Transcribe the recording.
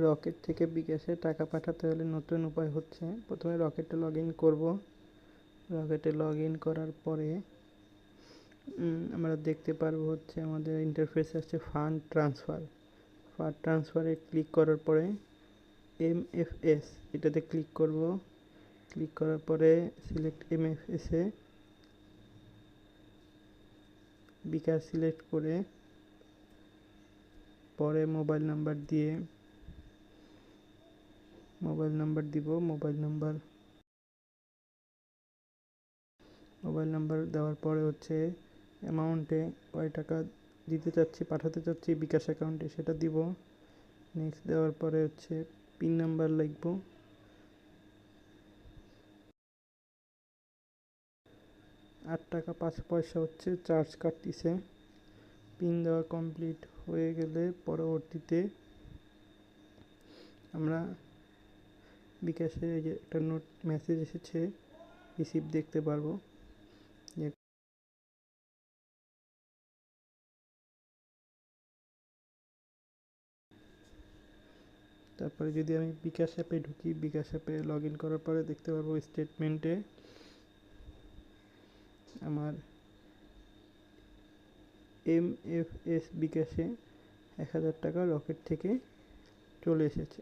Rocket থেকে বিকাশে টাকা পাঠাতে হলে নতুন উপায় হচ্ছে। প্রথমে রকেটে লগ ইন করব। রকেটে লগ ইন করার পরে আমরা দেখতে পারব হচ্ছে আমাদের ইন্টারফেস আসছে ফান্ড ট্রান্সফার। ফান্ড ট্রান্সফারে ক্লিক করার পরে এম এফ এস, এটাতে ক্লিক করব। ক্লিক করার পরে সিলেক্ট এম এফ এসে বিকাশ সিলেক্ট করে, পরে মোবাইল নাম্বার দিয়ে মোবাইল নাম্বার দিব, মোবাইল নাম্বার। মোবাইল নাম্বার দেওয়ার পরে হচ্ছে অ্যামাউন্টে কয় টাকা দিতে চাচ্ছি, পাঠাতে চাচ্ছি, বিকাশ অ্যাকাউন্টে সেটা দিব। নেক্সট দেওয়ার পরে হচ্ছে পিন নাম্বার লিখব। আট টাকা পাঁচ পয়সা হচ্ছে চার্জ কাটতিছে। পিন দেওয়া কমপ্লিট হয়ে গেলে পরবর্তীতে আমরা বিকাশে এই যে একটা নোট মেসেজ এসেছে রিসিভ দেখতে পারব। তারপরে যদি আমি বিকাশ অ্যাপে ঢুকি, বিকাশ অ্যাপে লগ ইন করার পরে দেখতে পারব স্টেটমেন্টে আমার এম এফ এস বিকাশে এক হাজার টাকা রকেট থেকে চলে এসেছে।